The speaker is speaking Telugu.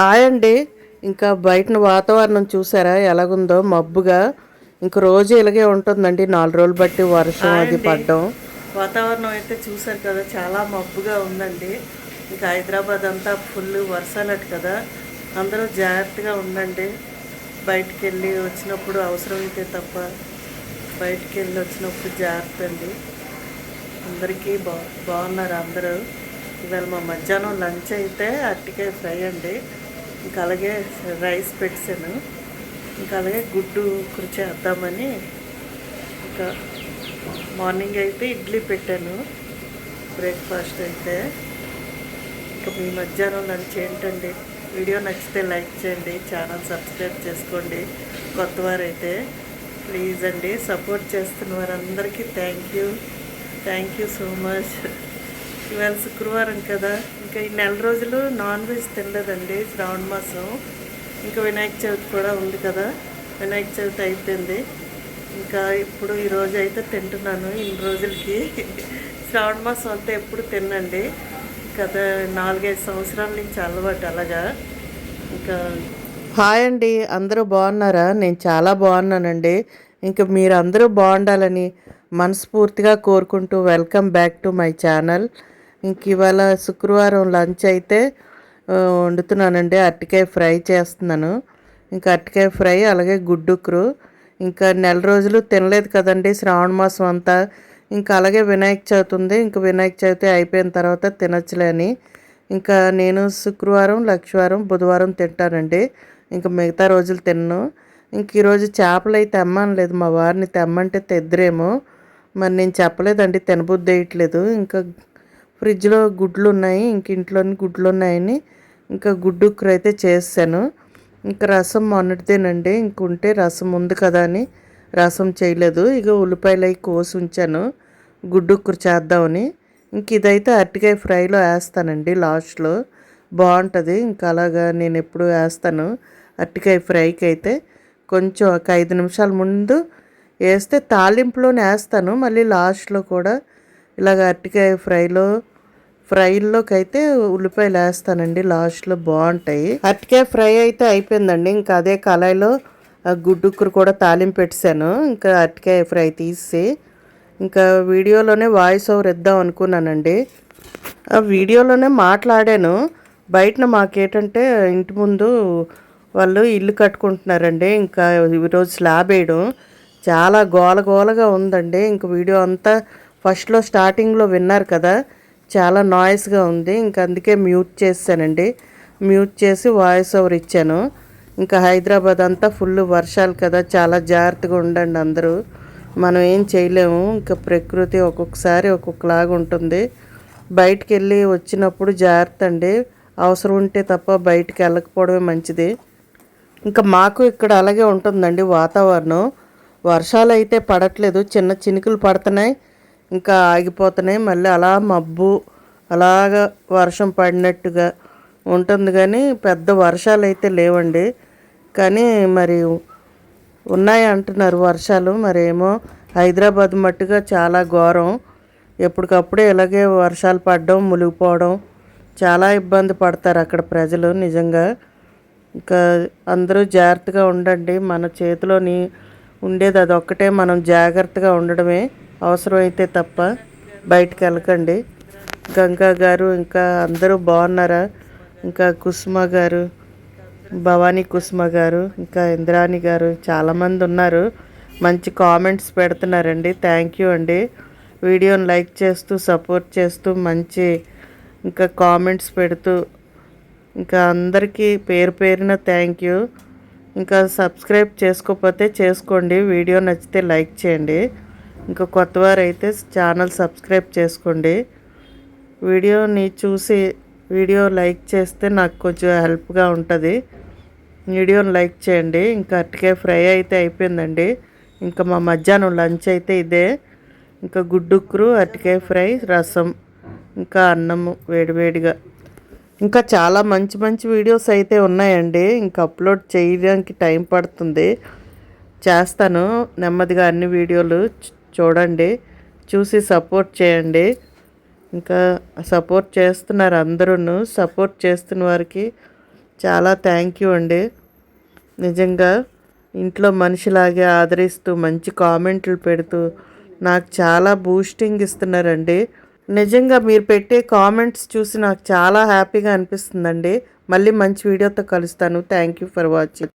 హాయ్ అండి. ఇంకా బయటన వాతావరణం చూసారా? ఎలాగుందో? మబ్బుగా. ఇంక రోజు ఇలాగే ఉంటుందండి. నాలుగు రోజులు బట్టి వర్షం అది పడ్డం. వాతావరణం అయితే చూసారు కదా చాలా మబ్బుగా ఉందండి. ఇంకా హైదరాబాద్ అంతా ఫుల్ వర్షాలట కదా. అందరూ జాగ్రత్తగా ఉండండి. బయటికి వెళ్ళి వచ్చినప్పుడు అవసరం అయితే తప్ప బయటికి వెళ్ళి వచ్చినప్పుడు జాగ్రత్త అండి. అందరికీ బా బాగున్నారు అందరూ. ఇవాళ మా మధ్యాహ్నం లంచ్ అయితే అరటికాయ ఫ్రై అండి. ఇంకా అలాగే రైస్ పెట్టాను. ఇంకా అలాగే గుడ్డు కూర చేద్దామని ఇంకా మార్నింగ్ అయితే ఇడ్లీ పెట్టాను. బ్రేక్ఫాస్ట్ అయితే. ఇంకా మీ మధ్యాహ్నం లంచ్ ఏంటండి? వీడియో నచ్చితే లైక్ చేయండి ఛానల్ సబ్స్క్రైబ్ చేసుకోండి. కొత్త వారైతే ప్లీజ్ అండి సపోర్ట్ చేస్తున్న వారందరికీ thank you. Thank you so much. ఇవాళ శుక్రవారం కదా. ఇంకా ఈ నెల రోజులు నాన్ వెజ్ తినలేదండి శ్రావణ మాసం. ఇంకా వినాయక చవితి కూడా ఉంది కదా. వినాయక చవితి అయిపోయింది. ఇంకా ఇప్పుడు ఈరోజు అయితే తింటున్నాను ఇన్ని రోజులకి. శ్రావణ మాసం అంతా ఎప్పుడు తినండి కదా నాలుగైదు సంవత్సరాల నుంచి అలవాటు అలాగా. ఇంకా హాయ్ అండి అందరూ బాగున్నారా? నేను చాలా బాగున్నానండి. ఇంకా మీరు అందరూ బాగుండాలని మనస్ఫూర్తిగా కోరుకుంటూ welcome back to my channel. ఇంక ఇవాళ శుక్రవారం లంచ్ అయితే వండుతున్నానండి. అరటికాయ ఫ్రై చేస్తున్నాను. ఇంకా అరటికాయ ఫ్రై అలాగే గుడ్డుకురు ఇంకా నెల రోజులు తినలేదు కదండి శ్రావణ మాసం అంతా. ఇంకా అలాగే వినాయక చవితి ఉంది. ఇంకా వినాయక చవితి అయిపోయిన తర్వాత తినచ్చులే అని. ఇంకా నేను శుక్రవారం లక్షవారం బుధవారం తింటానండి. ఇంకా మిగతా రోజులు తిన్ను. ఇంక ఈరోజు చేపలు అయితే తెమ్మనలేదు మా వారిని తెమ్మంటే తెద్దరేమో. మరి నేను చెప్పలేదండి తినబుద్ధి వేయట్లేదు ఇంకా ఫ్రిడ్జ్లో గుడ్లు ఉన్నాయి ఇంక ఇంట్లోని గుడ్లు ఉన్నాయని ఇంకా గుడ్డు అయితే చేసాను ఇంకా రసం మొన్నటిదేనండి ఇంకుంటే రసం ఉంది కదా అని రసం చేయలేదు. ఇక ఉల్లిపాయలు అవి కోసి ఉంచాను గుడ్డు చేద్దామని. ఇంక ఇదైతే అరటికాయ ఫ్రైలో వేస్తానండి లాస్ట్లో. బాగుంటుంది ఇంకా అలాగా నేను ఎప్పుడు వేస్తాను అరటికాయ ఫ్రైకి అయితే కొంచెం ఒక ఐదు నిమిషాల ముందు వేస్తే తాలింపులోనే వేస్తాను మళ్ళీ లాస్ట్లో కూడా ఇలాగ అరటికాయ ఫ్రైలో ఫ్రైల్లోకి అయితే ఉల్లిపాయలు వేస్తానండి లాస్ట్లో బాగుంటాయి. అరటికాయ ఫ్రై అయితే అయిపోయిందండి. ఇంకా అదే కళాయిలో ఆ గుడ్డుక్కురు కూడా తాలింపు పెట్టాను ఇంకా అరటికాయ ఫ్రై తీసి ఇంకా వీడియోలోనే వాయిస్ ఓవర్ ఇద్దాం అనుకున్నానండి. ఆ వీడియోలోనే మాట్లాడాను. బయటన మాకేటంటే ఇంటి ముందు వాళ్ళు ఇల్లు కట్టుకుంటున్నారండి. ఇంకా ఈరోజు స్లాబ్ వేయడం. చాలా గోల గోలగా ఉందండి. ఇంక వీడియో అంతా ఫస్ట్లో స్టార్టింగ్లో విన్నారు కదా. చాలా నాయిస్గా ఉంది. ఇంకా అందుకే మ్యూట్ చేశానండి మ్యూట్ చేసి వాయిస్ ఓవర్ ఇచ్చాను. ఇంకా హైదరాబాద్ అంతా ఫుల్ వర్షాలు కదా. చాలా జాగ్రత్తగా ఉండండి అందరూ. మనం ఏం చేయలేము. ఇంకా ప్రకృతి ఒక్కొక్కసారి ఒక్కొక్కలాగా ఉంటుంది. బయటికి వెళ్ళి వచ్చినప్పుడు జాగ్రత్త అండి. అవసరం ఉంటే తప్ప బయటికి వెళ్ళకపోవడమే మంచిది. ఇంకా మాకు ఇక్కడ అలాగే ఉంటుందండి వాతావరణం. వర్షాలు అయితే పడట్లేదు. చిన్న చినుకులు పడుతున్నాయి. ఇంకా ఆగిపోతున్నాయి. మళ్ళీ అలా మబ్బు అలాగా వర్షం పడినట్టుగా ఉంటుంది కానీ పెద్ద వర్షాలు అయితే లేవండి. కానీ మరి ఉన్నాయి అంటున్నారు వర్షాలు. మరేమో హైదరాబాద్ మట్టుగా చాలా ఘోరం. ఎప్పటికప్పుడే ఇలాగే వర్షాలు పడడం మునిగిపోవడం చాలా ఇబ్బంది పడతారు అక్కడ ప్రజలు నిజంగా. ఇంకా అందరూ జాగ్రత్తగా ఉండండి. మన చేతిలోని ఉండేది అదొక్కటే. మనం జాగ్రత్తగా ఉండడమే. అవసరమైతే తప్ప బయటకు వెళ్ళకండి. గంగా గారు ఇంకా అందరూ బాగున్నారా? ఇంకా కుసుమ గారు భవానీ కుసుమ గారు ఇంకా ఇంద్రాణి గారు చాలామంది ఉన్నారు. మంచి కామెంట్స్ పెడుతున్నారండి. థ్యాంక్ యూ అండి. వీడియోని లైక్ చేస్తూ సపోర్ట్ చేస్తూ మంచి ఇంకా కామెంట్స్ పెడుతూ ఇంకా అందరికీ పేరు పేరున థ్యాంక్ యూ. ఇంకా సబ్స్క్రైబ్ చేసుకోకపోతే చేసుకోండి. వీడియో నచ్చితే లైక్ చేయండి. ఇంకా కొత్తవారు అయితే ఛానల్ సబ్స్క్రైబ్ చేసుకోండి. వీడియోని చూసి వీడియో లైక్ చేస్తే నాకు కొంచెం హెల్ప్గా ఉంటుంది. వీడియోని లైక్ చేయండి. ఇంకా అట్టికే ఫ్రై అయితే అయిపోయిందండి. ఇంకా మా మధ్యాహ్నం లంచ్ అయితే ఇదే. ఇంకా గుడ్డుక్కురు అరటికాయ ఫ్రై రసం ఇంకా అన్నము వేడివేడిగా. ఇంకా చాలా మంచి మంచి వీడియోస్ అయితే ఉన్నాయండి. ఇంకా అప్లోడ్ చేయడానికి టైం పడుతుంది. చేస్తాను. నెమ్మదిగా అన్ని వీడియోలు. చూడండి చూసి సపోర్ట్ చేయండి. ఇంకా సపోర్ట్ చేస్తున్నారు అందరూ సపోర్ట్ చేస్తున్న వారికి చాలా థ్యాంక్ యూ అండి. నిజంగా ఇంట్లో మనిషిలాగే ఆదరిస్తూ మంచి కామెంట్లు పెడుతూ నాకు చాలా బూస్టింగ్ ఇస్తున్నారండి. నిజంగా మీరు పెట్టే కామెంట్స్ చూసి నాకు చాలా హ్యాపీగా అనిపిస్తుందండి. మళ్ళీ మంచి వీడియోతో కలుస్తాను. Thank you for watching